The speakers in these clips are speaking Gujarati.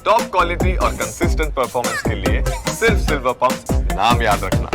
टॉप क्वालिटी और कंसिस्टेंट परफॉर्मेंस के लिए सिर्फ सिल्वर पंप नाम याद रखना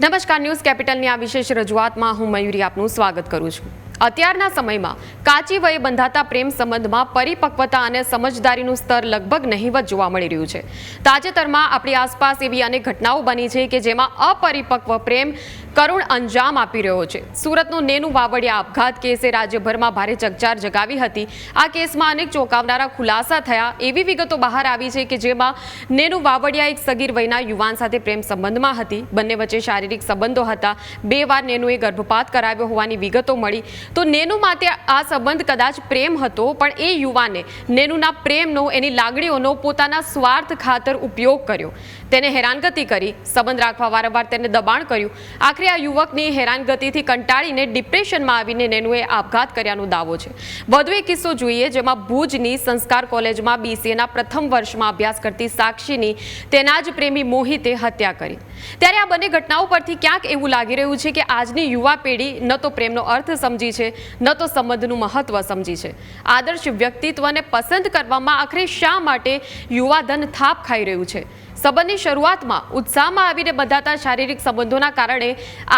નમસ્કાર ન્યૂઝ કેપિટલની આ વિશેષ રજૂઆતમાં હું મયુરી આપનું સ્વાગત કરું છું અત્યારના સમયમાં કાચી વયે બંધાતા પ્રેમ સંબંધમાં પરિપક્વતા અને સમજદારીનું સ્તર લગભગ નહીવત જોવા મળી રહ્યું છે. તાજેતરમાં આપણી આસપાસ એવી અનેક ઘટનાઓ બની છે કે જેમાં અપરિપક્વ પ્રેમ કરુણ અંજામ આપી રહ્યો છે. સુરતનું નેનું વાવડિયા આપઘાત કેસે રાજ્યભરમાં ભારે ચકચાર જગાવી હતી. આ કેસમાં અનેક ચોંકાવનારા ખુલાસા થયા. એવી વિગતો બહાર આવી છે કે જેમાં નેનું વાવડિયા એક સગીર વયના યુવાન સાથે પ્રેમ સંબંધમાં હતી. બંને વચ્ચે શારીરિક સંબંધો હતા. બે વાર નેનુએ ગર્ભપાત કરાવ્યો હોવાની વિગતો મળી. તો નેનુ માટે આ સંબંધ કદાચ પ્રેમ હતો, પણ એ યુવાને નેનુના પ્રેમનો, એની લાગણીઓનો પોતાના સ્વાર્થ ખાતર ઉપયોગ કર્યો. તેને હેરાનગતિ કરી, સંબંધ રાખવા વારંવાર તેને દબાણ કર્યું. આખરે આ યુવકની હેરાનગતિથી કંટાળીને ડિપ્રેશનમાં આવીને નેનુએ આપઘાત કર્યાનો દાવો છે. વધુ એક કિસ્સો જોઈએ જેમાં ભુજની સંસ્કાર કોલેજમાં બીસીએના પ્રથમ વર્ષમાં અભ્યાસ કરતી સાક્ષીની તેના જ પ્રેમી મોહિતે હત્યા કરી. ત્યારે આ બંને ઘટનાઓ પરથી ક્યાંક એવું લાગી રહ્યું છે કે આજની યુવા પેઢી ન તો પ્રેમનો અર્થ સમજી છે, ન તો સંબંધનું મહત્વ સમજી છે. આદર્શ વ્યક્તિત્વને પસંદ કરવામાં આખરે શા માટે યુવાધન થાપ ખાઈ રહ્યું છે? સંબંધની શરૂઆતમાં ઉત્સાહમાં આવીને બંધાતા શારીરિક સંબંધોના કારણે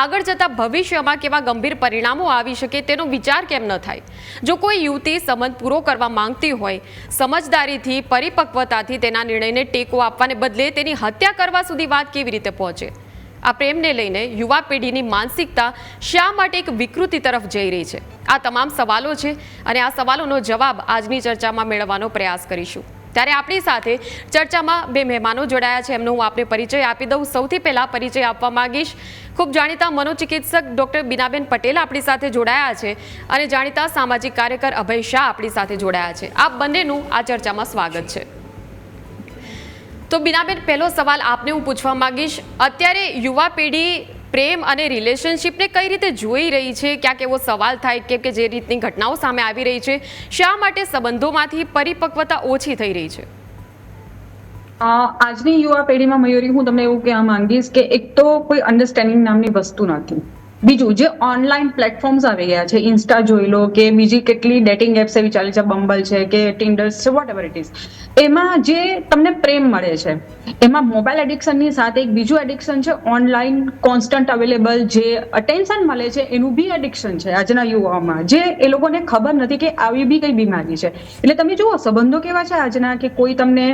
આગળ જતા ભવિષ્યમાં કેવા ગંભીર પરિણામો આવી શકે તેનો વિચાર કેમ ન થાય? જો કોઈ યુવતી સંબંધ પૂરો કરવા માંગતી હોય, સમજદારીથી, પરિપક્વતાથી તેના નિર્ણયને ટેકો આપવાને બદલે તેની હત્યા કરવા સુધી વાત કેવી રીતે પહોંચે? આ પ્રેમને લઈને યુવા પેઢીની માનસિકતા શા માટે એક વિકૃતિ તરફ જઈ રહી છે? આ તમામ સવાલો છે અને આ સવાલોનો જવાબ આજની ચર્ચામાં મેળવવાનો પ્રયાસ કરીશું. ત્યારે આપણી સાથે ચર્ચામાં બે મહેમાનો જોડાયા છે. એમનો હું આપને પરિચય આપી દઉં. સૌથી પહેલાં પરિચય આપવા માંગીશ. ખૂબ જાણીતા મનોચિકિત્સક ડૉક્ટર બીનાબેન પટેલ આપણી સાથે જોડાયા છે અને જાણીતા સામાજિક કાર્યકર અભય શાહ આપણી સાથે જોડાયા છે. આ બંનેનું આ ચર્ચામાં સ્વાગત છે. તો બીનાબેન, પહેલો સવાલ આપને હું પૂછવા માંગીશ. અત્યારે યુવા પેઢી પ્રેમ અને રિલેશનશિપને કઈ રીતે જોઈ રહી છે? ક્યાંક એવો સવાલ થાય કેમ કે જે રીતની ઘટનાઓ સામે આવી રહી છે, શા માટે સંબંધોમાંથી પરિપક્વતા ઓછી થઈ રહી છે? આજની યુવા પેઢીમાં મયુરી, હું તમને એવું કહેવા માંગીશ કે એક તો કોઈ અન્ડરસ્ટેન્ડિંગ નામની વસ્તુ નથી. બીજું, જે ઓનલાઈન પ્લેટફોર્મ્સ આવી ગયા છે ઇન્સ્ટા જોઈ લો કે બીજી કેટલી ડેટિંગ એપ્સ એવી ચાલે છે બમ્બલ છે કે ટિન્ડર્સ છે વોટ એવર ઇટ ઇઝ એમાં જે તમને પ્રેમ મળે છે, એમાં મોબાઈલ એડિક્શનની સાથે એક બીજું એડિક્શન છે ઓનલાઈન કોન્સ્ટન્ટ અવેલેબલ જે અટેન્શન મળે છે, એનું બી એડિક્શન છે, આજના યુવાઓમાં. જે એ લોકોને ખબર નથી કે આવી બી કઈ બીમારી છે. એટલે તમે જુઓ, સંબંધો કેવા છે આજના કે કોઈ તમને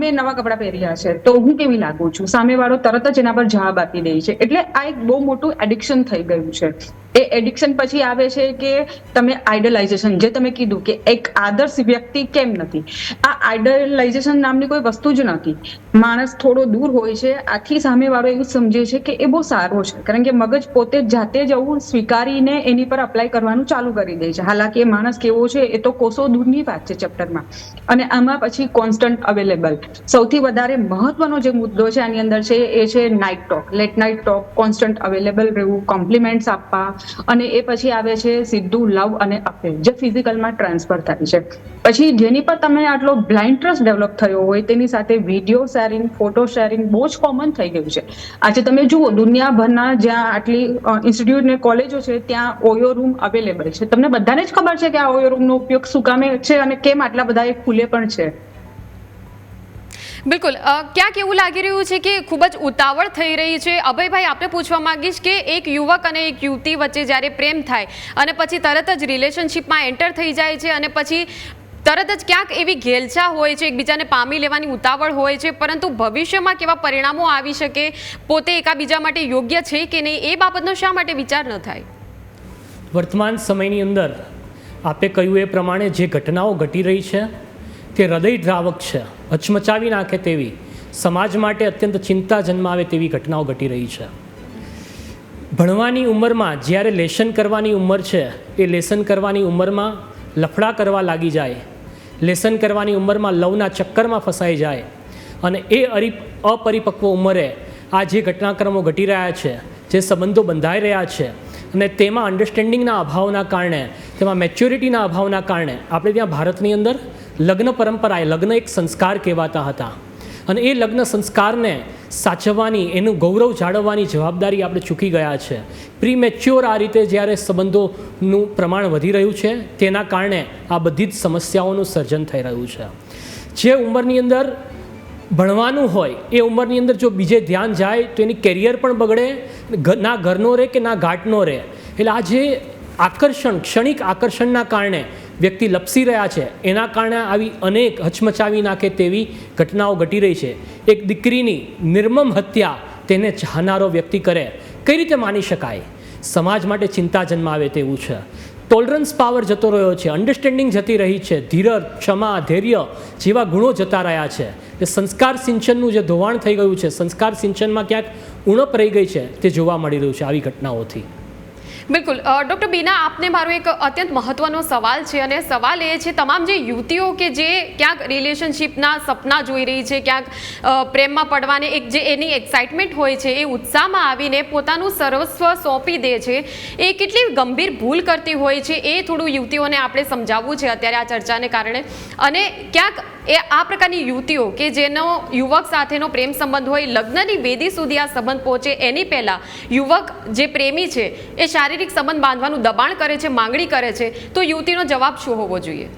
મેં નવા કપડાં પહેર્યા છે, તો હું કેવી લાગુ છું? સામેવાળો તરત જ એના પર જવાબ આપી દે છે. એટલે આ એક બહુ મોટું એડિક્શન થઈ ગયું છે. એ એડિક્શન પછી આવે છે કે તમે આઇડલાઇઝેશન જે તમે કીધું કે એક આદર્શ વ્યક્તિ કેમ નથી? આ આઇડલાઇઝેશન નામની કોઈ વસ્તુ જ નથી. માણસ થોડો દૂર હોય છે આથી સામેવાળો એવું સમજે છે કે એ બહુ સારો છે. કારણ કે મગજ પોતે જાતે જ આવું સ્વીકારીને એની પર અપ્લાય કરવાનું ચાલુ કરી દે છે. હાલાકી એ માણસ કેવો છે, એ તો કોસો દૂરની વાત છે ચેપ્ટરમાં અને આમાં પછી કોન્સ્ટન્ટ અવેલેબલ સૌથી વધારે મહત્વનો જે મુદ્દો છે આની અંદર છે, એ છે night talk late night talk constant available રહેવું કોમ્પ્લિમેન્ટ્સ આપવા અને એ પછી આવે છે સીધું લવ અને અફેર જે ફિઝિકલમાં ટ્રાન્સફર થાય છે. પછી જેની પર તમે આટલો બ્લાઇન્ડ ટ્રસ્ટ ડેવલપ થયો હોય, તેની સાથે વીડિયો શેરિંગ, ફોટો શેરિંગ બહુ જ કોમન થઈ ગયું છે. આજે તમે જુઓ, દુનિયાભરના જ્યાં આટલી ઇન્સ્ટિટ્યૂટ ને કોલેજો છે, ત્યાં ઓયો રૂમ અવેલેબલ છે. તમને બધાને જ ખબર છે કે આ ઓયો રૂમનો ઉપયોગ શું કામે છે અને કેમ આટલા બધા એ ખુલે પણ છે? બિલકુલ. ક્યાંક એવું લાગી રહ્યું છે કે ખૂબ જ ઉતાવળ થઈ રહી છે. અભયભાઈ, આપણે પૂછવા માંગીશ કે એક યુવક અને એક યુવતી વચ્ચે જ્યારે પ્રેમ થાય અને પછી તરત જ રિલેશનશિપમાં એન્ટર થઈ જાય છે અને પછી તરત જ ક્યાંક એવી ઘેલછા હોય છે, એકબીજાને પામી લેવાની ઉતાવળ હોય છે, પરંતુ ભવિષ્યમાં કેવા પરિણામો આવી શકે, પોતે એકાબીજા માટે યોગ્ય છે કે નહીં, એ બાબતનો શા માટે વિચાર ન થાય? વર્તમાન સમયની અંદર આપે કહ્યું એ પ્રમાણે જે ઘટનાઓ ઘટી રહી છે, તે હૃદયદ્રાવક છે. હચમચાવી નાખે તેવી. સમાજ માટે અત્યંત ચિંતા જન્માવે તેવી ઘટનાઓ ઘટી રહી છે. ભણવાની ઉંમરમાં જ્યારે લેસન કરવાની ઉંમર છે, એ લેસન કરવાની ઉંમરમાં લફડા કરવા લાગી જાય. લેસન કરવાની ઉંમરમાં લવના ચક્કરમાં ફસાઈ જાય. અને એ અરી, અપરિપક્વ ઉંમરે આ જે ઘટનાક્રમો ઘટી રહ્યા છે, જે સંબંધો બંધાઈ રહ્યા છે, અને તેમાં અન્ડરસ્ટેન્ડિંગના અભાવના કારણે, તેમાં મેચ્યોરિટીના અભાવના કારણે, આપણે ત્યાં ભારતની અંદર લગ્ન પરંપરાએ લગ્ન એક સંસ્કાર કહેવાતા હતા. અને એ લગ્ન સંસ્કારને સાચવવાની, એનું ગૌરવ જાળવવાની જવાબદારી આપણે ચૂકી ગયા છે. પ્રીમેચ્યોર આ રીતે જ્યારે સંબંધોનું પ્રમાણ વધી રહ્યું છે, તેના કારણે આ બધી જ સમસ્યાઓનું સર્જન થઈ રહ્યું છે. જે ઉંમરની અંદર ભણવાનું હોય, એ ઉંમરની અંદર જો બીજે ધ્યાન જાય, તો એની કેરિયર પણ બગડે ના ઘરનો રહે કે ના ઘાટનો રહે એટલે આ જે આકર્ષણ, ક્ષણિક આકર્ષણના કારણે વ્યક્તિ લપસી રહ્યા છે, એના કારણે આવી અનેક હચમચાવી નાખે તેવી ઘટનાઓ ઘટી રહી છે. એક દીકરીની નિર્મમ હત્યા તેને ચાહનારો વ્યક્તિ કરે. કઈ રીતે માની શકાય? સમાજ માટે ચિંતા જન્માવે તેવું છે. ટોલરન્સ પાવર જતો રહ્યો છે અન્ડરસ્ટેન્ડિંગ જતી રહી છે, ધીરજ, ક્ષમા, ધૈર્ય જેવા ગુણો જતા રહ્યા છે. એ સંસ્કાર સિંચનનું જે ધોવાણ થઈ ગયું છે, સંસ્કાર સિંચનમાં ક્યાંક ઉણપ રહી ગઈ છે, તે જોવા મળી રહ્યું છે આવી ઘટનાઓથી. બિલકુલ. ડૉક્ટર બીના, આપને મારો એક અત્યંત મહત્વનો સવાલ છે અને સવાલ એ છે, તમામ જે યુવતીઓ કે જે ક્યાંક રિલેશનશિપના સપના જોઈ રહી છે, ક્યાંક પ્રેમમાં પડવાને એક જે એની એક્સાઇટમેન્ટ હોય છે, એ ઉત્સાહમાં આવીને પોતાનું સર્વસ્વ સોંપી દે છે, એ કેટલી ગંભીર ભૂલ કરતી હોય છે, એ થોડું યુવતીઓને આપણે સમજાવવું છે અત્યારે આ ચર્ચાને કારણે. અને ક્યાંક એ આ પ્રકારની યુવતીઓ કે જેનો યુવક સાથેનો પ્રેમ સંબંધ હોય, લગ્નની વેદી સુધી આ સંબંધ પહોંચે, એની પહેલાં યુવક જે પ્રેમી છે, એ શારીરિક સંબંધ બાંધવાનું દબાણ કરે છે, માંગણી કરે છે, તો યુવતીનો જવાબ શું હોવો જોઈએ?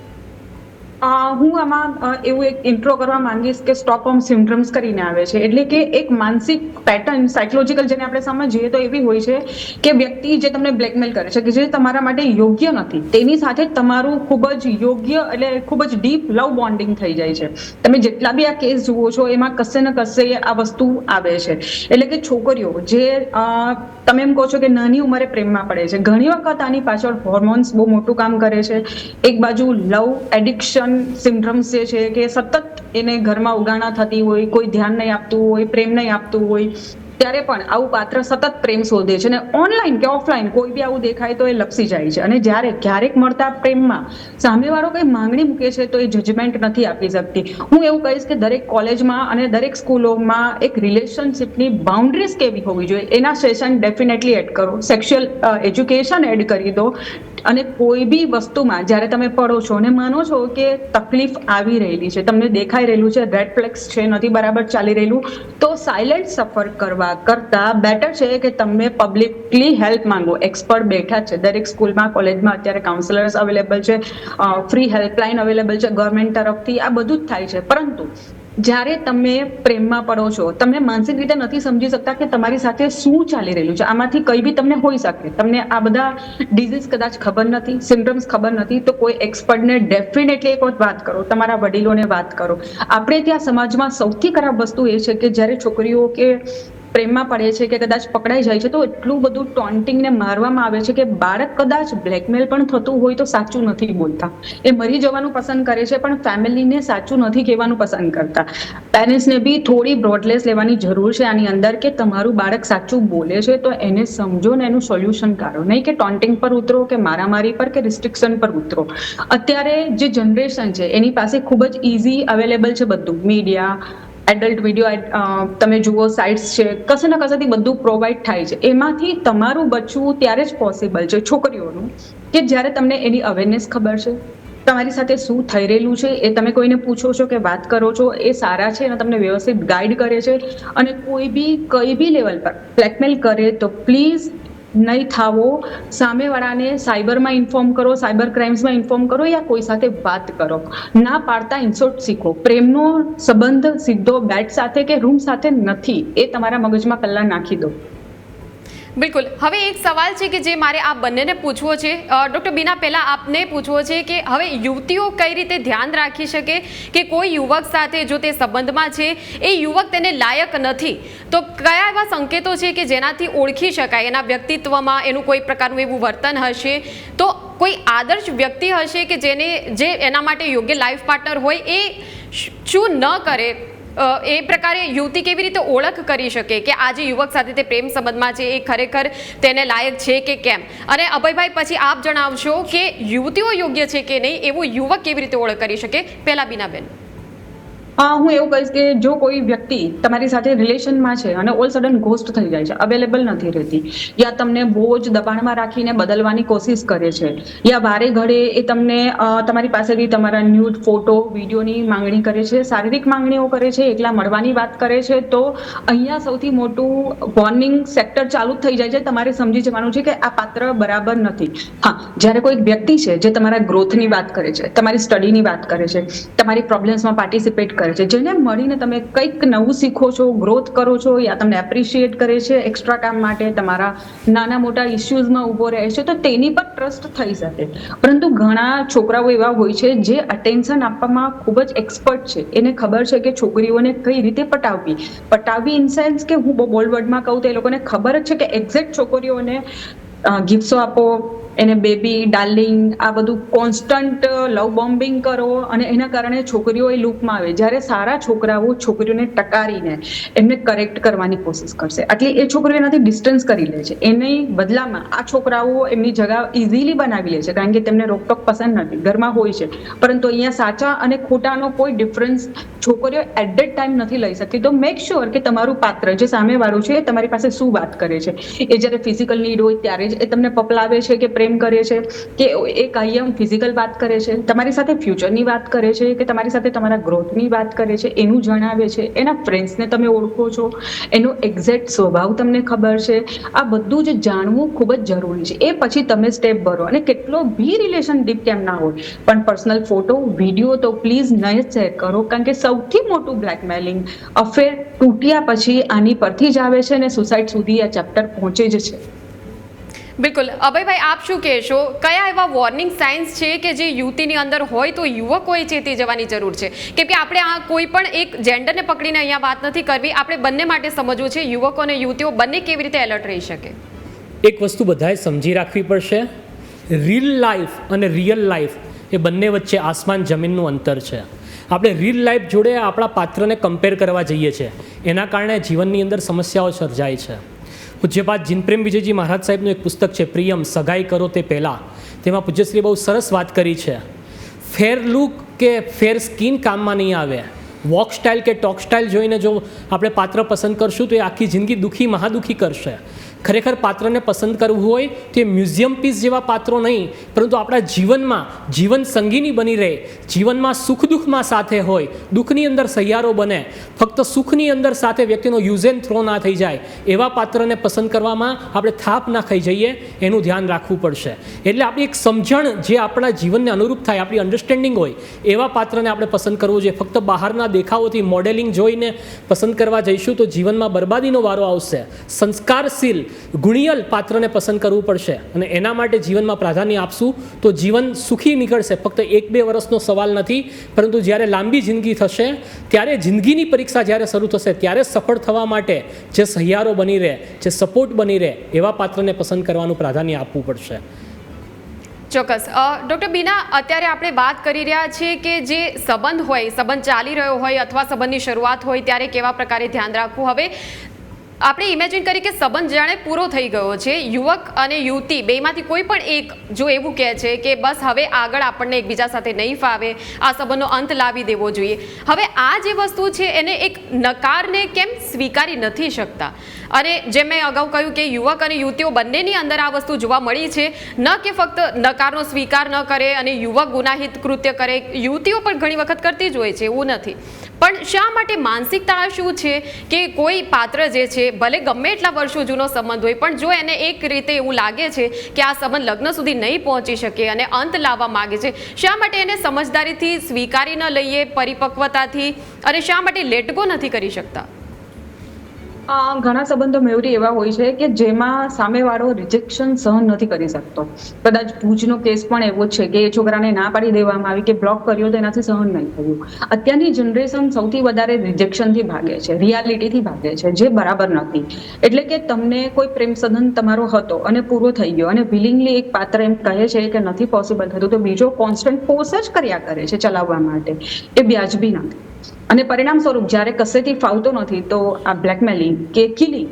હું આમાં એવું એક ઇન્ટ્રો કરવા માંગીશ કે સ્ટોકહોમ સિન્ડ્રોમ્સ કરીને આવે છે. એટલે કે એક માનસિક પેટર્ન સાયકોલોજીકલ જેને આપણે સમજીએ તો એવી હોય છે કે વ્યક્તિ જે તમને બ્લેકમેલ કરે છે કે જે તમારા માટે યોગ્ય નથી, તેની સાથે તમારું ખૂબ જ યોગ્ય એટલે ખૂબ જ ડીપ લવ બોન્ડિંગ થઈ જાય છે. તમે જેટલા બી આ કેસ જુઓ છો, એમાં કશે ને કશે આ વસ્તુ આવે છે. એટલે કે છોકરીઓ જે તમે એમ કહો છો કે નાની ઉંમરે પ્રેમમાં પડે છે. ઘણી વખત આની પાછળ હોર્મોન્સ બહુ મોટું કામ કરે છે. એક બાજુ લવ એડિક્શન સિન્ડ્રમ્સ જે છે કે સતત એને ઘરમાં ઉગાણા થતી હોય, કોઈ ધ્યાન નહીં આપતું હોય, પ્રેમ નહીં આપતું હોય, ત્યારે પણ આવું પાત્ર સતત પ્રેમ શોધે છે. અને ઓનલાઈન કે ઓફલાઈન કોઈ બી આવું દેખાય તો એ લપસી જાય છે. અને જ્યારે ક્યારેક મળતા પ્રેમમાં સામેવાળો કઈ માંગણી મૂકે છે તો એ જજમેન્ટ નથી આપી શકતી. હું એવું કહીશ કે દરેક કોલેજમાં અને દરેક સ્કૂલોમાં એક રિલેશનશિપની બાઉન્ડ્રીઝ કેવી હોવી જોઈએ? એના સેશન ડેફિનેટલી એડ કરો. સેક્સ્યુઅલ એજ્યુકેશન એડ કરી દો. અને કોઈ બી વસ્તુમાં, જ્યારે તમે પડો છો અને માનો છો કે તકલીફ આવી રહેલી છે, તમને દેખાઈ રહેલું છે રેડ ફ્લેક્સ છે, નથી બરાબર ચાલી રહેલું, તો સાયલેન્ટ સફર કરવા કરતા બેટર છે કે તમે પબ્લિકલી હેલ્પ માંગો. એક્સપર્ટ બેઠા છે. દરેક સ્કૂલમાં, કોલેજમાં અત્યારે કાઉન્સેલર્સ અવેલેબલ છે ફ્રી હેલ્પલાઇન અવેલેબલ છે ગવર્મેન્ટ તરફથી, આ બધું જ થાય છે. પરંતુ જ્યારે તમે પ્રેમમાં પડો છો, તમે માનસિક રીતે નથી સમજી શકતા કે તમારી સાથે શું ચાલી રહેલું છે. આમાંથી કઈ બી તમને હોઈ શકે. તમને આ બધા ડિઝીઝ કદાચ ખબર નથી સિમ્ટમ્સ ખબર નથી, તો કોઈ એક્સપર્ટને ડેફિનેટલી એક વાત કરો, તમારા વડીલોને વાત કરો. આપણે ત્યાં સમાજમાં સૌથી ખરાબ વસ્તુ એ છે કે જ્યારે છોકરીઓ કે પ્રેમમાં પડે છે કે કદાચ પકડાઈ જાય છે, તો એટલું બધું ટોન્ટિંગને મારવામાં આવે છે કે બાળક કદાચ બ્લેકમેલ પણ થતું હોય તો સાચું નથી બોલતા. એ મરી જવાનું પસંદ કરે છે, પણ ફેમિલીને સાચું નથી કહેવાનું પસંદ કરતા. પેરેન્ટ્સને બી થોડી બ્રોડલેસ લેવાની જરૂર છે આની અંદર કે તમારું બાળક સાચું બોલે છે, તો એને સમજો ને એનું સોલ્યુશન કાઢો. નહીં કે ટોન્ટિંગ પર ઉતરો કે મારામારી પર કે રિસ્ટ્રિક્શન પર ઉતરો. અત્યારે જે જનરેશન છે, એની પાસે ખૂબ જ ઇઝી અવેલેબલ છે બધું. મીડિયા એડલ્ટ વીડિયો તમે જુઓ સાઇટ્સ છે કશે ને કશેથી બધું પ્રોવાઈડ થાય છે. એમાંથી તમારું બચવું ત્યારે જ પોસિબલ છે, છોકરીઓનું, કે જ્યારે તમને એની અવેરનેસ ખબર છે. તમારી સાથે શું થઈ રહેલું છે, એ તમે કોઈને પૂછો છો કે વાત કરો છો, એ સારા છે અને તમને વ્યવસ્થિત ગાઈડ કરે છે. અને કોઈ બી, કઈ બી લેવલ પર બ્લેકમેલ કરે તો પ્લીઝ નહીં થાવો. સામેવાળાને સાયબરમાં ઇન્ફોર્મ કરો, સાયબર ક્રાઇમ્સમાં ઇન્ફોર્મ કરો યા કોઈ સાથે વાત કરો. ના પાડતા ઇન્સોર્ટ શીખો. પ્રેમનો સંબંધ સીધો બેટ સાથે કે રૂમ સાથે નથી. એ તમારા મગજમાં પહેલાં નાખી દો. બિલકુલ. હવે એક સવાલ છે કે જે મારે આ બંનેને પૂછવો છે. ડૉક્ટર બીના પહેલાં આપને પૂછવો છે કે હવે યુવતીઓ કઈ રીતે ધ્યાન રાખી શકે કે કોઈ યુવક સાથે જો તે સંબંધમાં છે, એ યુવક તેને લાયક નથી. તો કયા એવા સંકેતો છે કે જેનાથી ઓળખી શકાય? એના વ્યક્તિત્વમાં એનું કોઈ પ્રકારનું એવું વર્તન હશે? તો કોઈ આદર્શ વ્યક્તિ હશે કે જેને, જે એના માટે યોગ્ય લાઈફ પાર્ટનર હોય, એ શું ન કરે? એ પ્રકારે યુવતી કેવી રીતે ઓળખ કરી શકે કે આ જે યુવક સાથે તે પ્રેમ સંબંધમાં છે, એ ખરેખર તેને લાયક છે કે કેમ? અને અભયભાઈ, પછી આપ જણાવશો કે યુવતીઓ યોગ્ય છે કે નહીં? એવું યુવક કેવી રીતે ઓળખ કરી શકે? પહેલા બીનાબેન. હું એવું કહીશ કે જો કોઈ વ્યક્તિ તમારી સાથે રિલેશનમાં છે અને ઓલ સડન ઘોસ્ટ થઈ જાય છે અવેલેબલ નથી રહેતી, યા તમને બહુ જ દબાણમાં રાખીને બદલવાની કોશિશ કરે છે, યા વારે ઘડે એ તમને તમારી પાસેથી તમારા ન્યૂડ ફોટો વિડીયોની માંગણી કરે છે, શારીરિક માંગણીઓ કરે છે, એકલા મળવાની વાત કરે છે, તો અહીંયા સૌથી મોટું વોર્નિંગ સેક્ટર ચાલુ થઈ જાય છે, તમારે સમજી જવાનું છે કે આ પાત્ર બરાબર નથી. હા, જ્યારે કોઈ વ્યક્તિ છે જે તમારા ગ્રોથની વાત કરે છે, તમારી સ્ટડીની વાત કરે છે, તમારી પ્રોબ્લેમ્સમાં પાર્ટિસિપેટ કરે છે. જેને મળીને તમે કંઈક નવું શીખો છો ગ્રોથ કરો છો યા તમને એપ્રિશિએટ કરે છે એક્સ્ટ્રા કામ માટે, તમારા નાના મોટા ઇશ્યુઝમાં ઊભો રહે છે, તો તેની પર ટ્રસ્ટ થઈ શકે. પરંતુ ઘણા છોકરાઓ એવા હોય છે જે અટેન્શન આપવામાં ખૂબ જ એક્સપર્ટ છે. એને ખબર છે કે છોકરીઓને કઈ રીતે પટાવવી. પટાવવી ઇન સેન્સ કે હું બોલ વર્ડમાં કહું તો એ લોકોને ખબર જ છે કે એક્ઝેક્ટ છોકરીઓને ગિફ્ટો આપો એને બેબી, ડાર્લિંગ, આ બધું કોન્સ્ટન્ટ લવ બોમ્બિંગ કરો અને એના કારણે છોકરીઓ એ લૂપમાં આવે. જ્યારે સારા છોકરાઓ છોકરીઓને ટકારીને એમને કરેક્ટ કરવાની કોશિશ કરશે. એટલે એ છોકરીઓ એનાથી ડિસ્ટન્સ કરી લે છે. એની બદલામાં આ છોકરાઓ એમની જગા ઇઝીલી બનાવી લે છે. કારણ કે તેમને રોકટોક પસંદ નથી. ઘરમાં હોય છે. પરંતુ અહીંયા સાચા અને ખોટાનો કોઈ ડિફરન્સ છોકરીઓ એટ ધેટ ટાઈમ નથી લઈ શકતી. તો મેક શ્યોર કે તમારું પાત્ર જે સામેવાળું છે એ તમારી પાસે શું વાત કરે છે. એ જ્યારે ફિઝિકલ નીડ હોય ત્યારે જ એ તમને પપલાવે છે કે પ્રેમ કરે છે, કે એ કાયમ ફિઝિકલ વાત કરે છે, તમારી સાથે ફ્યુચરની વાત કરે છે, કે તમારી સાથે તમારા ગ્રોથની વાત કરે છે, એનું જણાવે છે, એના ફ્રેન્ડ્સને તમે ઓળખો છો, એનો એક્ઝેક્ટ સ્વભાવ તમને ખબર છે, આ બધું જ જાણવું ખૂબ જ જરૂરી છે. એ પછી તમે સ્ટેપ ભરો અને કેટલો બી રિલેશન ડીપ કેમ ના હોય, પણ પર્સનલ ફોટો વીડિયો તો પ્લીઝ નહીં શેર કરો, કારણ કે સૌથી મોટું બ્લેકમેલિંગ અફેર તૂટ્યા પછી આની પરથી જ આવે છે અને સુસાઇડ સુધી આ ચેપ્ટર પહોંચે જ છે. બિલકુલ. અભયભાઈ, આપ શું કહેશો? કયા એવા વોર્નિંગ સાઇન્સ છે કે જે યુવતીની અંદર હોય તો યુવકોએ ચેતી જવાની જરૂર છે? કેમ કે આપણે આ કોઈ પણ એક જેન્ડરને પકડીને અહીંયા વાત નથી કરવી, આપણે બંને માટે સમજવું છે યુવકો અને યુવતીઓ બંને કેવી રીતે એલર્ટ રહી શકે? એક વસ્તુ બધાએ સમજી રાખવી પડશે. રીલ લાઈફ અને રિયલ લાઈફ એ બંને વચ્ચે આસમાન જમીનનું અંતર છે. આપણે રીલ લાઈફ જોડે આપણા પાત્રને કમ્પેર કરવા જઈએ છીએ. એના કારણે જીવનની અંદર સમસ્યાઓ સર્જાય છે. પૂજ્યપાદ જીનપ્રેમ વિજયજી મહારાજ સાહેબનું એક પુસ્તક છે, પ્રિયમ, સગાઈ કરો તે પહેલાં. તેમાં પૂજ્યશ્રી બહુ સરસ વાત કરી છે. ફેર લુક કે ફેર સ્કિન કામમાં નહીં આવે. વોક સ્ટાઇલ કે ટોક સ્ટાઇલ જોઈને જો આપણે પાત્ર પસંદ કરશું તો એ આખી જિંદગી દુઃખી, મહાદુખી કરશે. ખરેખર પાત્રને પસંદ કરવું હોય તો એ મ્યુઝિયમ પીસ જેવા પાત્રો નહીં, પરંતુ આપણા જીવનમાં જીવન સંગીની બની રહે, જીવનમાં સુખ દુઃખમાં સાથે હોય, દુઃખની અંદર સહિયારો બને, ફક્ત સુખની અંદર સાથે વ્યક્તિનો યુઝ એન્ડ થ્રો ના થઈ જાય, એવા પાત્રને પસંદ કરવામાં આપણે થાપ ના ખાઈ જઈએ, એનું ધ્યાન રાખવું પડશે. એટલે આપણી એક સમજણ જે આપણા જીવનને અનુરૂપ થાય, આપણી અન્ડરસ્ટેન્ડિંગ હોય, એવા પાત્રને આપણે પસંદ કરવું જોઈએ. ફક્ત બહારના દેખાવોથી મોડેલિંગ જોઈને પસંદ કરવા જઈશું તો જીવનમાં બરબાદીનો વારો આવશે. સંસ્કારશીલ ગુણિયલ પાત્રને પસંદ કરવું પડશે અને એના માટે જીવનમાં પ્રાધાન્ય આપશું તો જીવન સુખી નીકળશે. ફક્ત એક બે વર્ષનો સવાલ નથી, પરંતુ જ્યારે લાંબી જિંદગી થશે, ત્યારે જિંદગીની પરીક્ષા જ્યારે શરૂ થશે, ત્યારે સફળ થવા માટે જે સહિયારો બની રહે, જે સપોર્ટ બની રહે, એવા પાત્રને પસંદ કરવાનું પ્રાધાન્ય આપવું પડશે. ચોક્કસ. ડૉક્ટર બીના, અત્યારે આપણે વાત કરી રહ્યા છીએ કે જે સંબંધ હોય, સંબંધ ચાલી રહ્યો હોય અથવા સંબંધની શરૂઆત હોય, ત્યારે કેવા પ્રકારે ધ્યાન રાખવું? હવે આપણે ઇમેજિન કરી કે સંબંધ જાણે પૂરો થઈ ગયો છે. યુવક અને યુવતી બેમાંથી કોઈ પણ એક જો એવું કહે છે કે બસ હવે આગળ આપણને એકબીજા સાથે નહીં ફાવે, આ સંબંધનો અંત લાવી દેવો જોઈએ. હવે આ જે વસ્તુ છે એને એક નકારને કેમ સ્વીકારી નથી શકતા? અને જેમ મેં અગાઉ કહ્યું કે યુવક અને યુવતીઓ બંનેની અંદર આ વસ્તુ જોવા મળી છે, ન કે ફક્ત નકારનો સ્વીકાર ન કરે અને યુવક ગુનાહિત કૃત્ય કરે, યુવતીઓ પણ ઘણી વખત કરતી જ હોય છે, એવું નથી. પણ શા માટે માનસિકતા શું છે કે કોઈ પાત્ર જે છે, ભલે ગમે એટલા વર્ષો જૂનો સંબંધ હોય, પણ જો એને એક રીતે એવું લાગે છે કે આ સંબંધ લગ્ન સુધી નહીં પહોંચી શકે અને અંત લાવવા માગે છે, શા માટે એને સમજદારીથી સ્વીકારી ન લઈએ, પરિપક્વતાથી અને શા માટે લેટગો નથી કરી શકતા? ઘણા સંબંધો મેવરી એવા હોય છે કે જેમાં સામેવાળો રિજેક્શન સહન નથી કરી શકતો. કદાચ ભૂજનો કેસ પણ એવો છે કે એ છોકરાને ના પાડી દેવામાં આવી કે બ્લોક કર્યો તો એનાથી સહન નહીં થયું. અત્યારની જનરેશન સૌથી વધારે રિજેક્શનથી ભાગે છે રિયાલિટીથી ભાગે છે, જે બરાબર નથી. એટલે કે તમને કોઈ પ્રેમ સદન તમારો હતો અને પૂરો થઈ ગયો અને વિલિંગલી એક પાત્ર એમ કહે છે કે નથી પોસિબલ થતું, તો બીજો કોન્સ્ટન્ટ ફોર્સ જ કર્યા કરે છે ચલાવવા માટે. એ વ્યાજબી નથી. અને પરિણામ સ્વરૂપ જ્યારે કશેથી ફાવતો નથી તો આ બ્લેકમેલિંગ કે કિલિંગ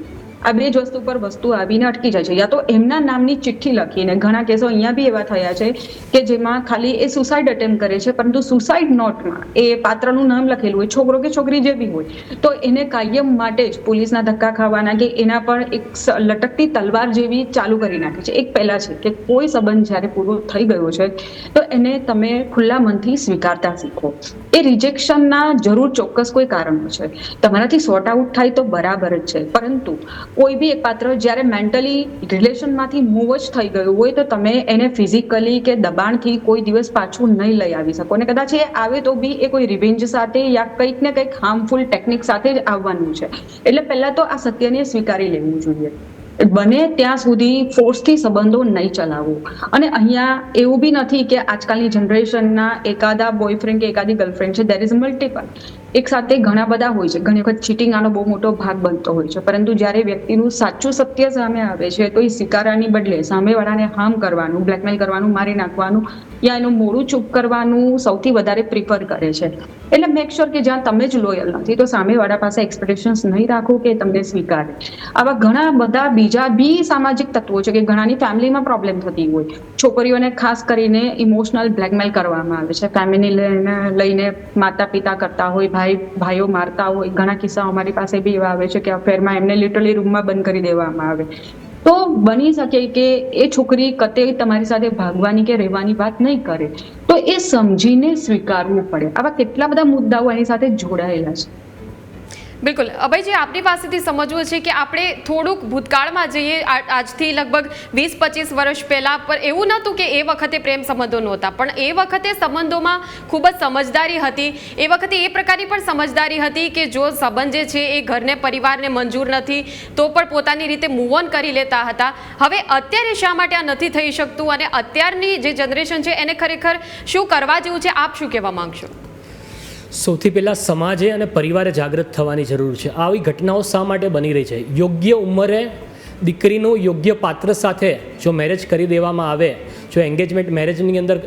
આ બે જ વસ્તુ પર વસ્તુ આવીને અટકી જાય છે. યા તો એમના નામની ચિઠ્ઠી લખીને, ઘણા કેસો અહીંયા બી એવા થયા છે કે જેમાં ખાલી એ સુસાઇડ અટેમ્પ કરે છે, પરંતુ સુસાઇડ નોટમાં એ પાત્રનું નામ લખેલું હોય, છોકરો કે છોકરી જે બી હોય, તો એને કાયમ માટે જ પોલીસના ધક્કા ખાવાના કે એના પર એક લટકતી તલવાર જેવી ચાલુ કરી નાખે છે. એક પહેલા છે કે કોઈ સંબંધ જ્યારે પૂરો થઈ ગયો છે, તો એને તમે ખુલ્લા મનથી સ્વીકારતા શીખો. એ રિજેક્શનના જરૂર ચોક્કસ કોઈ કારણો છે. તમારાથી સોર્ટ આઉટ થાય તો બરાબર જ છે. પરંતુ કોઈ બી એક પાત્ર જ્યારે મેન્ટલી રિલેશનમાંથી મૂવ જ થઈ ગયું હોય તો તમે એને ફિઝિકલી કે દબાણથી કોઈ દિવસ પાછું નહીં લઈ આવી શકો. અને કદાચ એ આવે તો બી એ કોઈ રિવેન્જ સાથે યા કંઈક ને કંઈક હાર્મફુલ ટેકનિક સાથે જ આવવાનું છે. એટલે પહેલાં તો આ સત્યને સ્વીકારી લેવું જોઈએ. બને ત્યાં સુધી ફોર્સથી સંબંધો નહીં ચલાવવું. અને અહીંયા એવું બી નથી કે આજકાલની જનરેશનના એકાદા બોયફ્રેન્ડ કે એકાદી ગર્લફ્રેન્ડ છે દેર ઇઝ મલ્ટિપલ એક સાથે ઘણા બધા હોય છે. ઘણી વખત ચીટિંગ આનો બહુ મોટો ભાગ બનતો હોય છે. પરંતુ જ્યારે વ્યક્તિનું સાચું સત્ય સામે આવે છે, તો એ સ્વીકારવાની બદલે સામેવાળાને હાર્મ કરવાનું બ્લેકમેલ કરવાનું, મારી નાખવાનું યા એનું મોડું ચૂપ કરવાનું સૌથી વધારે પ્રિફર કરે છે. એટલે મેક શ્યોર કે જ્યાં તમે જ લોયલ નથી, તો સામેવાળા પાસે એક્સપેક્ટેશન્સ નહીં રાખો કે તમને સ્વીકારે. આવા ઘણા બધા બીજા બી સામાજિક તત્વો છે કે ઘણાની ફેમિલીમાં પ્રોબ્લેમ થતી હોય. છોકરીઓને ખાસ કરીને ઇમોશનલ બ્લેકમેલ કરવામાં આવે છે. ફેમિલી લઈને માતા પિતા કરતા હોય ભાઈ, ભાઈઓ મારતા હોય, ઘણા કિસ્સાઓ અમારી પાસે બી એવા આવે છે કે અફેરમાં એમને લિટરલી રૂમમાં બંધ કરી દેવામાં આવે. તો બની શકે કે એ છોકરી કતે તમારી સાથે ભાગવાની કે રહેવાની વાત નહીં કરે, તો એ સમજીને સ્વીકારવું પડે. આવા કેટલા બધા મુદ્દાઓ એની સાથે જોડાયેલા છે. બિલકુલ. અભયજી આપની પાસેથી સમજવું છે કે આપણે થોડુંક ભૂતકાળમાં જઈએ આજથી લગભગ વીસ પચીસ વર્ષ પહેલાં, પર એવું નહોતું કે એ વખતે પ્રેમ સંબંધો નહોતા. પણ એ વખતે સંબંધોમાં ખૂબ જ સમજદારી હતી. એ વખતે એ પ્રકારની પણ સમજદારી હતી કે જો સંબંધ જે છે એ ઘરને, પરિવારને મંજૂર નથી, તો પણ પોતાની રીતે મૂવ ઓન કરી લેતા હતા. હવે અત્યારે શા માટે આ નથી થઈ શકતું? અને અત્યારની જે જનરેશન છે, એને ખરેખર શું કરવા જેવું છે? આપ શું કહેવા માંગશો? સૌથી પહેલાં સમાજે અને પરિવારે જાગૃત થવાની જરૂર છે. આવી ઘટનાઓ શા માટે બની રહી છે? યોગ્ય ઉંમરે દીકરીનું યોગ્ય પાત્ર સાથે જો મેરેજ કરી દેવામાં આવે, જો એન્ગેજમેન્ટ મેરેજની અંદર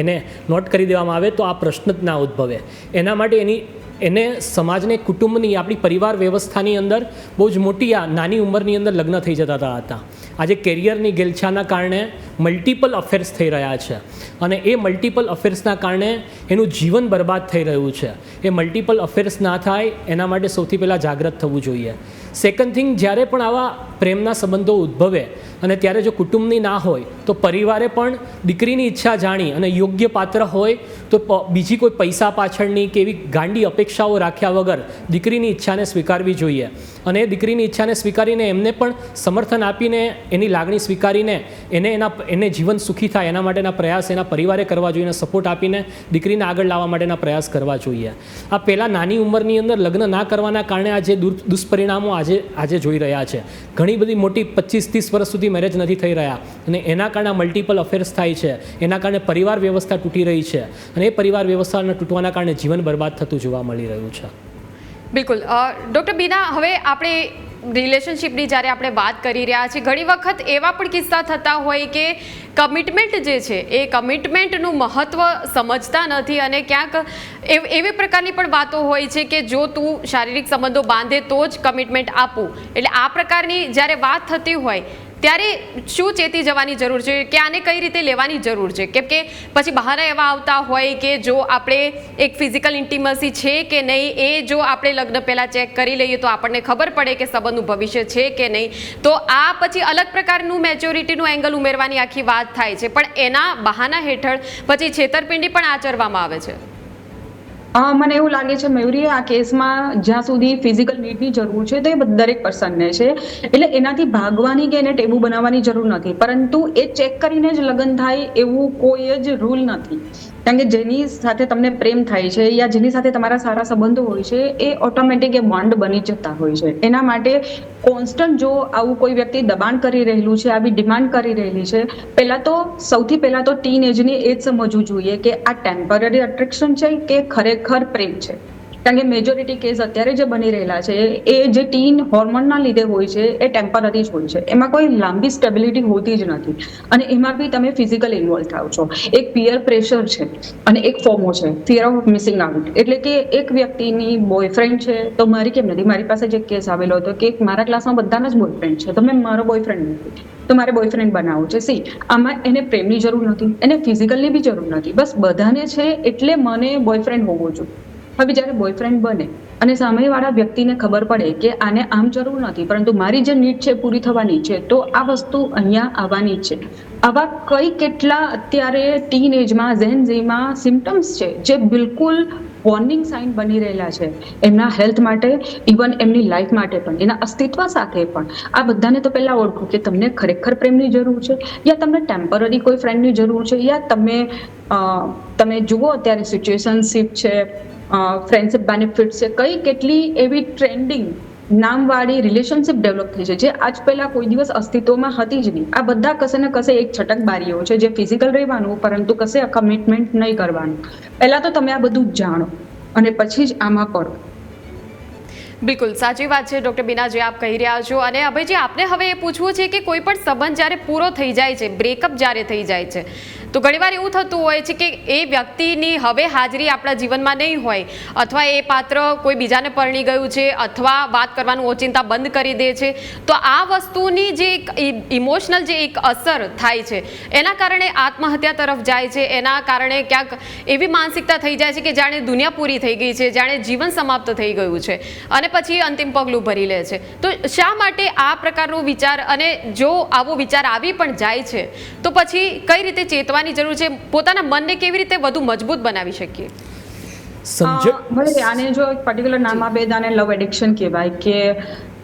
એને નોટ કરી દેવામાં આવે, તો આ પ્રશ્ન જ ના ઉદ્ભવે. એના માટે એની એને સમાજને, કુટુંબની, આપણી પરિવાર વ્યવસ્થાની અંદર બહુ જ મોટી આ નાની ઉંમરની અંદર લગ્ન થઈ જતા હતા. આજે કેરિયરની ગેલછાના કારણે મલ્ટિપલ અફેર્સ થઈ રહ્યા છે. અને એ મલ્ટિપલ અફેર્સના કારણે એનું જીવન બરબાદ થઈ રહ્યું છે. એ મલ્ટિપલ અફેર્સ ના થાય, એના માટે સૌથી પહેલાં જાગૃત થવું જોઈએ. સેકન્ડ થિંગ જ્યારે પણ આવા પ્રેમના સંબંધો ઉદ્ભવે અને ત્યારે જો કુટુંબની ના હોય, તો પરિવારે પણ દીકરીની ઈચ્છા જાણી અને યોગ્ય પાત્ર હોય, તો બીજી કોઈ પૈસા પાછળની કે એવી ગાંડી અપેક્ષાઓ રાખ્યા વગર દીકરીની ઈચ્છાને સ્વીકારવી જોઈએ. અને એ દીકરીની ઈચ્છાને સ્વીકારીને એમને પણ સમર્થન આપીને એની લાગણી સ્વીકારીને એને એના એને જીવન સુખી થાય એના માટેના પ્રયાસ એના પરિવારે કરવા જોઈએ અને સપોર્ટ આપીને દીકરીને આગળ લાવવા માટેના પ્રયાસ કરવા જોઈએ. આ પહેલાં નાની ઉંમરની અંદર લગ્ન ના કરવાના કારણે આજે દુષ્પરિણામો આજે આજે જોઈ રહ્યા છે. ઘણી બધી મોટી પચીસ ત્રીસ વર્ષ સુધી મેરેજ નથી થઈ રહ્યા અને એના કારણે મલ્ટિપલ અફેર્સ થાય છે. એના કારણે પરિવાર વ્યવસ્થા તૂટી રહી છે અને એ પરિવાર વ્યવસ્થાના તૂટવાના કારણે જીવન બરબાદ થતું જોવા મળી રહ્યું છે. બિલકુલ. ડૉક્ટર બીના, હવે આપણે રિલેશનશિપની જ્યારે આપણે વાત કરી રહ્યા છીએ, ઘણી વખત એવા પણ કિસ્સા થતા હોય કે કમિટમેન્ટ જે છે, એ કમિટમેન્ટનું મહત્ત્વ સમજતા નથી અને ક્યાંક એવ- પ્રકારની પણ વાતો હોય છે કે જો તું શારીરિક સંબંધો બાંધે તો જ કમિટમેન્ટ આપું. એટલે આ પ્રકારની જ્યારે વાત થતી હોય ત્યારે શું ચેતી જવાની જરૂર છે? કે આને કઈ રીતે લેવાની જરૂર છે? કેમ કે પછી બહાના એવા આવતા હોય કે જો આપણે એક ફિઝિકલ ઇન્ટિમસી છે કે નહીં, એ જો આપણે લગ્ન પહેલાં ચેક કરી લઈએ તો આપણને ખબર પડે કે સંબંધનું ભવિષ્ય છે કે નહીં. તો આ પછી અલગ પ્રકારનું મેચ્યોરિટીનું એંગલ ઉમેરવાની આખી વાત થાય છે. પણ એના બહાના હેઠળ પછી છેતરપિંડી પણ આચરવામાં આવે છે. મને એવું લાગે છે મયુરી આ કેસમાં જ્યાં સુધી ફિઝિકલ નીડની જરૂર છે તો એ દરેક પર્સનને છે. એટલે એનાથી ભાગવાની કે એને ટેબુ બનાવવાની જરૂર નથી. પરંતુ એ ચેક કરીને જ લગ્ન થાય એવું કોઈ જ રૂલ નથી. કારણ કે જેની સાથે તમને પ્રેમ થાય છે યા જેની સાથે તમારા સારા સંબંધો હોય છે, એ ઓટોમેટિક એ બોન્ડ બની જતા હોય છે. એના માટે કોન્સ્ટન્ટ જો આવું કોઈ વ્યક્તિ દબાણ કરી રહેલું છે, આવી ડિમાન્ડ કરી રહેલી છે, પહેલાં તો સૌથી પહેલાં તો ટીન એજની એ જ સમજવું જોઈએ કે આ ટેમ્પરરી અટ્રેક્શન છે કે ખરેખર પ્રેમ છે. કારણ કે મેજોરિટી કેસ અત્યારે જે બની રહેલા છે, એ જે ટીન હોર્મોનના લીધે હોય છે, એ ટેમ્પરરી જ હોય છે. એમાં કોઈ લાંબી સ્ટેબિલિટી હોતી જ નથી. અને એમાં બી તમે ફિઝિકલ ઇન્વોલ્વ થાવ છો. એક પિયર પ્રેશર છે અને એક ફોમો છે ફિયર ઓફ મિસિંગ આઉટ એટલે કે એક વ્યક્તિની બોયફ્રેન્ડ છે, તો મારી કેમ નથી? મારી પાસે જે કેસ આવેલો હતો કે મારા ક્લાસમાં બધાના જ બોયફ્રેન્ડ છે, તો મેં મારો બોયફ્રેન્ડ નથી. તો મારે બોયફ્રેન્ડ બનાવવો છે. સી આમાં એને પ્રેમની જરૂર નથી, એને ફિઝિકલની બી જરૂર નથી. બસ બધાને છે એટલે મને બોયફ્રેન્ડ હોવો જોઈએ. હવે જ્યારે બોયફ્રેન્ડ બને અને સામેવાળા વ્યક્તિને ખબર પડે કે આને આમ જરૂર નથી, પરંતુ મારી જે નીડ છે પૂરી થવાની છે, તો આ વસ્તુ અહીંયા આવવાની છે. આવા કઈ કેટલા અત્યારે ટીન એજમાં ઝેન ઝીમાં સિમ્ટમ્સ છે જે બિલકુલ વોર્નિંગ સાઇન બની રહેલા છે. એમના હેલ્થ માટે ઇવન એમની લાઈફ માટે પણ, એના અસ્તિત્વ સાથે પણ. આ બધાને તો પહેલાં ઓળખો કે તમને ખરેખર પ્રેમની જરૂર છે, યા તમને ટેમ્પરરી કોઈ ફ્રેન્ડની જરૂર છે, યા તમે તમે જુઓ અત્યારે સિચ્યુએશનશીપ છે ફ્રેન્ડશિપ બેનિફિટ છે. કઈ કેટલી એવી ટ્રેન્ડિંગ નામવાળી રિલેશનશિપ ડેવલપ થઈ છે, જે આજ પહેલા કોઈ દિવસ અસ્તિત્વમાં હતી જ નહીં. આ બધા કશે ને કશે એક છટક બારીઓ છે, જે ફિઝિકલ રહેવાનું, પરંતુ કશે કમિટમેન્ટ નહીં કરવાનું. પહેલા તો તમે આ બધું જાણો અને પછી જ આમાં પડો બિલકુલ, સાચી વાત છે ડૉક્ટર બીના, જે આપ કહી રહ્યા છો. અને અભયજી, આપને હવે એ પૂછવું છે કે કોઈ પણ સંબંધ જ્યારે પૂરો થઈ જાય છે બ્રેકઅપ જ્યારે થઈ જાય છે તો ઘણીવાર એવું થતું હોય છે કે એ વ્યક્તિની હવે હાજરી આપણા જીવનમાં નહીં હોય, અથવા એ પાત્ર કોઈ બીજાને પરણી ગયું છે, અથવા વાત કરવાનું ઓચિંતા બંધ કરી દે છે, તો આ વસ્તુની જે એક ઇમોશનલ જે એક અસર થાય છે, એના કારણે આત્મહત્યા તરફ જાય છે, એના કારણે ક્યાંક એવી માનસિકતા થઈ જાય છે કે જાણે દુનિયા પૂરી થઈ ગઈ છે, જાણે જીવન સમાપ્ત થઈ ગયું છે, અને પછી અંતિમ પગલું ભરી લે છે. તો શા માટે આ પ્રકારનો વિચાર અને જો આવો વિચાર આવી પણ જાય છે, તો પછી કઈ રીતે ચેતવાની જરૂર છે. પોતાના મનને કેવી રીતે વધુ મજબૂત બનાવી શકીએ? સમજ આને જો એક પર્ટિક્યુલર નામ આપે આને લવ એડિક્શન કહેવાય કે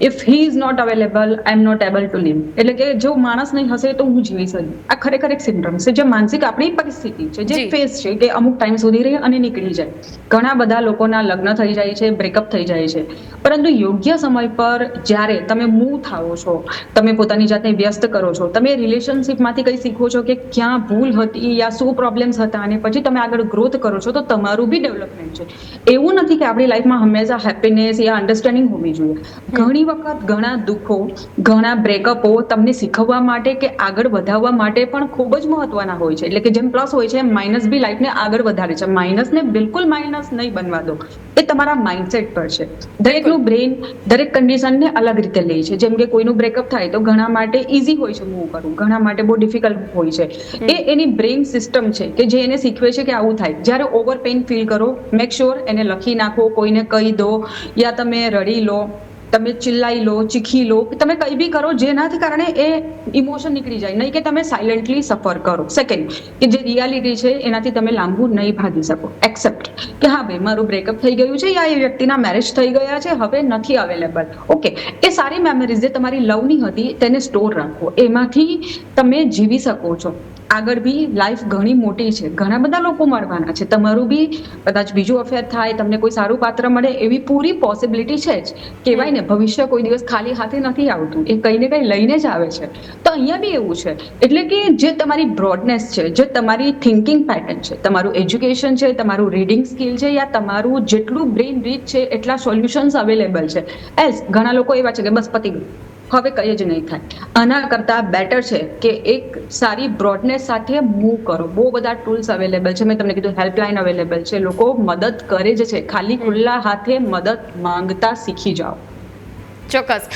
if he is not available I am not able to leave એટલે કે જો માણસ નહીં હશે તો હું જીવી શકું. આ ખરેખર એક સિમ્ટમ છે. જે માનસિક આપણી પરિસ્થિતિ છે જે ફેસ છે કે અમુક ટાઈમ સુધી રહે અને નીકળી જાય. ઘણા બધા લોકોના લગ્ન થઈ જાય છે બ્રેકઅપ થઈ જાય છે. પરંતુ યોગ્ય સમય પર જ્યારે તમે મૂવ થાઓ છો તમે પોતાની જાતને વ્યસ્ત કરો છો તમે રિલેશનશિપમાંથી કંઈ શીખો છો કે ક્યાં ભૂલ હતી યા શું પ્રોબ્લેમ્સ હતા અને પછી તમે આગળ ગ્રોથ કરો છો તો તમારું બી ડેવલપમેન્ટ છે. એવું નથી કે આપણી લાઈફમાં હંમેશા હેપીનેસ યા અન્ડરસ્ટેન્ડિંગ હોવી જોઈએ. ઘણી વખત ઘણા દુઃખો ઘણા બ્રેકઅપો તમને શીખવવા માટે કે આગળ વધારવા માટે પણ ખૂબ જ મહત્વના હોય છે. એટલે કે જેમ પ્લસ હોય છે એમ માઇનસ બી લાઈફને આગળ વધારે છે. માઇનસને બિલકુલ માઇનસ નહીં બનવા દો. એ તમારા માઇન્ડસેટ પર છે. દરેકનું બ્રેન દરેક કન્ડિશનને અલગ રીતે લે છે. જેમ કે કોઈનું બ્રેકઅપ થાય તો ઘણા માટે ઇઝી હોય છે મૂવ કરવું. ઘણા માટે બહુ ડિફિકલ્ટ હોય છે. એ એની બ્રેઇન સિસ્ટમ છે કે જે એને શીખવે છે કે આવું થાય. જ્યારે ઓવર પેઇન ફીલ કરો મેક શ્યોર એને લખી નાખો કોઈને કહી દો યા તમે રડી લો. તમે ચિલ્લાઈ લો, ચીખી લો તમે કંઈ બી કરો જેનાથી કારણે એ ઇમોશન નીકળી જાય. નહીં કે તમે સાયલન્ટલી સફર કરો. સેકન્ડ કે જે રિયાલિટી છે એનાથી તમે લાંબુ નહીં ભાગી શકો. એક્સેપ્ટ કે હા ભાઈ, મારું બ્રેકઅપ થઈ ગયું છે યા એ વ્યક્તિના મેરેજ થઈ ગયા છે, હવે નથી અવેલેબલ ઓકે એ સારી મેમરીઝ જે તમારી લવની હતી તેને સ્ટોર રાખો. એમાંથી તમે જીવી શકો છો. આગળ બી લાઈફ ઘણી મોટી છે. ઘણા બધા લોકો મળવાના છે. તમારું બી કદાચ બીજું અફેર થાય તમને કોઈ સારું પાત્ર મળે એવી પૂરી પોસિબિલિટી છે જ. કહેવાય ને ભવિષ્ય કોઈ દિવસ ખાલી હાથે નથી આવતું. એ કંઈ ને કંઈ લઈને જ આવે છે. તો અહીંયા બી એવું છે. એટલે કે જે તમારી બ્રોડનેસ છે જે તમારી થિંકિંગ પેટર્ન છે તમારું એજ્યુકેશન છે તમારું રીડિંગ સ્કિલ છે યા તમારું જેટલું બ્રેઇન રીચ છે એટલા સોલ્યુશન્સ અવેલેબલ છે. એલ્સ ઘણા લોકો એવા છે કે બસ પતી ગયું. હવે કંઈ જ નહીં થાય. આના કરતાં બેટર છે કે એક સારી બ્રોડનેસ સાથે મૂવ કરો. બહુ બધા ટૂલ્સ અવેલેબલ છે. મેં તમને કીધું હેલ્પલાઇન અવેલેબલ છે. લોકો મદદ કરે જ છે. ખાલી ખુલ્લા હાથે મદદ માંગતા શીખી જાઓ. ચોક્કસ.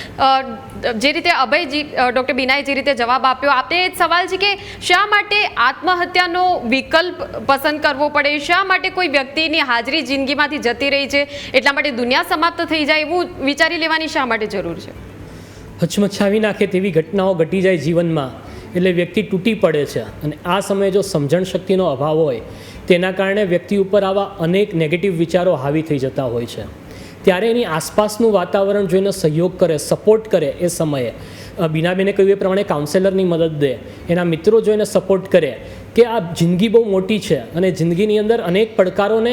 જે રીતે અભયજી ડૉક્ટર બીનાએ જે રીતે જવાબ આપ્યો, આપને એ સવાલ છે કે શા માટે આત્મહત્યાનો વિકલ્પ પસંદ કરવો પડે? શા માટે કોઈ વ્યક્તિની હાજરી જિંદગીમાંથી જતી રહી છે? એટલા માટે દુનિયા સમાપ્ત થઈ જાય એવું વિચારી લેવાની શા માટે જરૂર છે? હચમચાવી નાખે તેવી ઘટનાઓ ઘટી જાય જીવનમાં, એટલે વ્યક્તિ તૂટી પડે છે. અને આ સમયે જો સમજણ શક્તિનો અભાવ હોય, તેના કારણે વ્યક્તિ ઉપર આવા અનેક નેગેટિવ વિચારો હાવી થઈ જતા હોય છે. ત્યારે એની આસપાસનું વાતાવરણ જોઈને સહયોગ કરે સપોર્ટ કરે એ સમયે. બીનાબેને કહ્યું એ પ્રમાણે કાઉન્સેલરની મદદ દે. એના મિત્રો જોઈને સપોર્ટ કરે. કે આ જિંદગી બહુ મોટી છે અને જિંદગીની અંદર અનેક પડકારોને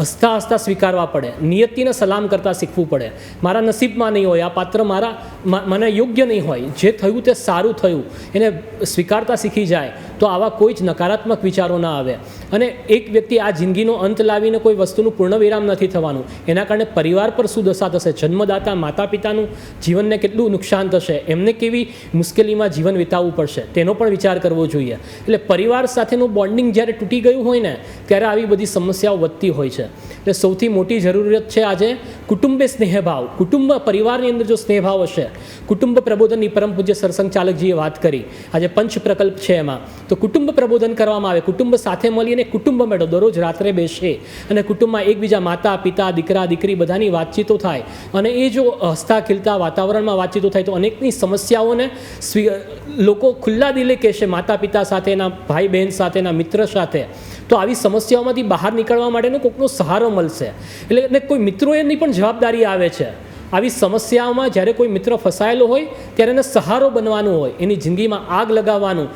હસતા હસતા સ્વીકારવા પડે. નિયતિને સલામ કરતાં શીખવું પડે. મારા નસીબમાં નહીં હોય, આ પાત્ર મારા મને યોગ્ય નહીં હોય. જે થયું તે સારું થયું. એને સ્વીકારતા શીખી જાય. તો આવા કોઈ જ નકારાત્મક વિચારો ના આવે. અને એક વ્યક્તિ આ જિંદગીનો અંત લાવીને કોઈ વસ્તુનું પૂર્ણ વિરામ નથી થવાનું. એના કારણે પરિવાર પર શું દશા થશે? જન્મદાતા માતા પિતાનું જીવનને કેટલું નુકસાન થશે? એમને કેવી મુશ્કેલીમાં જીવન વિતાવવું પડશે? તેનો પણ વિચાર કરવો જોઈએ. એટલે પરિવાર સાથેનું બોન્ડિંગ જ્યારે તૂટી ગયું હોય ને, ત્યારે આવી બધી સમસ્યાઓ વધતી હોય છે. એટલે સૌથી મોટી જરૂરિયાત છે આજે કુટુંબે સ્નેહભાવ. કુટુંબ પરિવારની અંદર જો સ્નેહભાવ હશે, કુટુંબ પ્રબોધનની પરમ પૂજ્ય સરસંઘ ચાલકજીએ વાત કરી. આજે પંચ પ્રકલ્પ છે એમાં. તો કુટુંબ પ્રબોધન કરવામાં આવે. કુટુંબ સાથે મળીને કુટુંબ મેળો દરરોજ રાત્રે બેસે અને કુટુંબમાં એકબીજા માતા, પિતા, દીકરા, દીકરી બધાની વાતચીતો થાય. અને એ જો હસતા ખીલતા વાતાવરણમાં વાતચીતો થાય તો અનેકની સમસ્યાઓને સ્વી લોકો ખુલ્લા દિલે કહેશે માતા પિતા સાથેના ભાઈ બહેન સાથેના મિત્ર સાથે, તો આવી સમસ્યાઓમાંથી બહાર નીકળવા માટેનો કોઈકનો સહારો મળશે. એટલે કોઈ મિત્રોએની પણ જવાબદારી આવે છે. આવી સમસ્યાઓમાં જ્યારે કોઈ મિત્ર ફસાયેલો હોય, ત્યારે એને સહારો બનવાનું હોય, એની જિંદગીમાં આગ લગાવવાનું,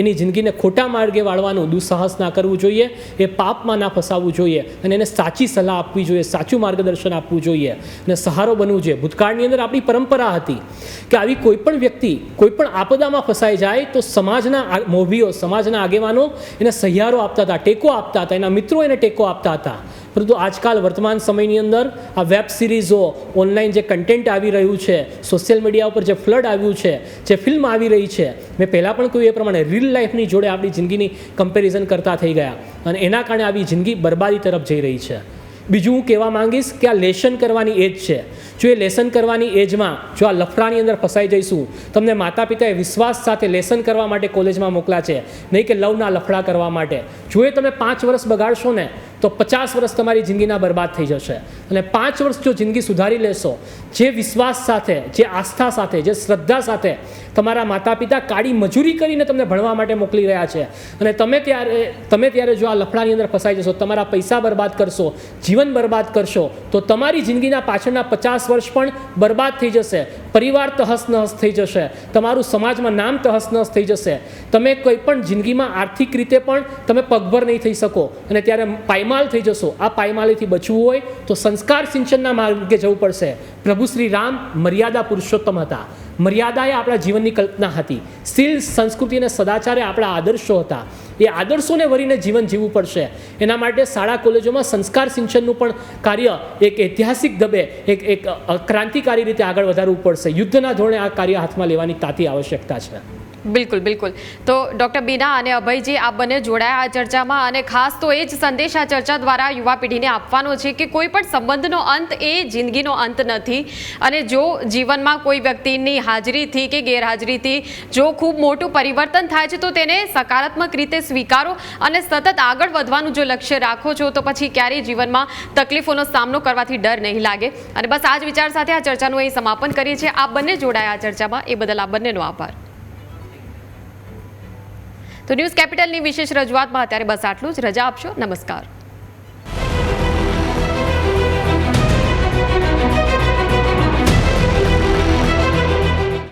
એની જિંદગીને ખોટા માર્ગે વાળવાનું દુસ્સાહસ ના કરવું જોઈએ, એ પાપમાં ના ફસાવવું જોઈએ અને એને સાચી સલાહ આપવી જોઈએ, સાચું માર્ગદર્શન આપવું જોઈએ અને સહારો બનવું જોઈએ. ભૂતકાળની અંદર આપણી પરંપરા હતી કે આવી કોઈપણ વ્યક્તિ કોઈપણ આપદામાં ફસાઈ જાય તો સમાજના મોભીઓ, સમાજના આગેવાનો એને સહિયારો આપતા હતા, ટેકો આપતા હતા, એના મિત્રો એને ટેકો આપતા હતા. પરંતુ આજકાલ વર્તમાન સમયની અંદર આ વેબ સિરીઝો, ઓનલાઈન જે કન્ટેન્ટ આવી રહ્યું છે, સોશિયલ મીડિયા ઉપર જે ફ્લડ આવ્યું છે, જે ફિલ્મ આવી રહી છે, મેં પહેલાં પણ કહ્યું એ પ્રમાણે રીલ લાઈફની જોડે આપણી જિંદગીની કમ્પેરિઝન કરતા થઈ ગયા. અને એના કારણે આવી જિંદગી બરબાદી તરફ જઈ રહી છે. બીજું હું કહેવા માંગીશ કે આ લેશન કરવાની એજ છે. જો એ લેસન કરવાની એજમાં જો આ લફડાની અંદર ફસાઈ જઈશું, તમને માતા પિતાએ વિશ્વાસ સાથે લેસન કરવા માટે કોલેજમાં મોકલા છે, નહીં કે લવના લફડા કરવા માટે. જો એ તમે પાંચ વર્ષ બગાડશો ને, તો પચાસ વર્ષ તમારી જિંદગીના બરબાદ થઈ જશે. અને પાંચ વર્ષ જો જિંદગી સુધારી લેશો, જે વિશ્વાસ સાથે, જે આસ્થા સાથે, જે શ્રદ્ધા સાથે તમારા માતા પિતા કાળી મજૂરી કરીને તમને ભણવા માટે મોકલી રહ્યા છે. અને તમે ત્યારે તમે ત્યારે જો આ લફડાની અંદર ફસાઈ જશો, તમારા પૈસા બરબાદ કરશો જીવન બરબાદ કરશો તો તમારી જિંદગીના પાછળના પચાસ વર્ષ પણ બરબાદ થઈ જશે. પરિવાર તહસનહસ થઈ જશે. તમારું સમાજમાં નામ તહસનહસ થઈ જશે. તમે કોઈ પણ જિંદગીમાં આર્થિક રીતે પણ તમે પગભર નહીં થઈ શકો. અને ત્યારે પાયમાલ થઈ જશો. આ પાયમાલીથી બચવું હોય તો સંસ્કાર સિંચનના માર્ગે જવું પડશે. પ્રભુ શ્રી રામ મર્યાદા પુરુષોત્તમ હતા. મર્યાદા એ આપણા જીવનની કલ્પના હતી. શીલ, સંસ્કૃતિ અને સદાચારે આપણા આદર્શો હતા. એ આદર્શોને વરીને જીવન જીવવું પડશે. એના માટે શાળા, કોલેજોમાં સંસ્કાર સિંચનનું પણ કાર્ય એક ઐતિહાસિક દબે, એક એક ક્રાંતિકારી રીતે આગળ વધારવું પડશે. યુદ્ધના ધોરણે આ કાર્ય હાથમાં લેવાની તાતી આવશ્યકતા છે. બિલકુલ બિલકુલ. તો ડૉક્ટર બીના અને અભયજી આ બંને જોડાયા આ ચર્ચામાં અને ખાસ તો એ જ સંદેશ આ ચર્ચા દ્વારા યુવા પેઢીને આપવાનો છે કે કોઈ પણ સંબંધનો અંત એ જિંદગીનો અંત નથી. અને જો જીવનમાં કોઈ વ્યક્તિની હાજરીથી કે ગેરહાજરીથી જો ખૂબ મોટું પરિવર્તન થાય છે તો તેને સકારાત્મક રીતે સ્વીકારો અને સતત આગળ વધવાનું જો લક્ષ્ય રાખો છો તો પછી ક્યારેય જીવનમાં તકલીફોનો સામનો કરવાથી ડર નહીં લાગે. અને બસ આ જ વિચાર સાથે આ ચર્ચાનું અહીં સમાપન કરીએ છીએ. આ બંને જોડાયા આ ચર્ચામાં. એ બદલ આ બંનેનો આભાર. તો ન્યૂઝ કેપિટલની વિશેષ રજૂઆતમાં અત્યારે બસ આટલું જ. રજા આપશો. નમસ્કાર.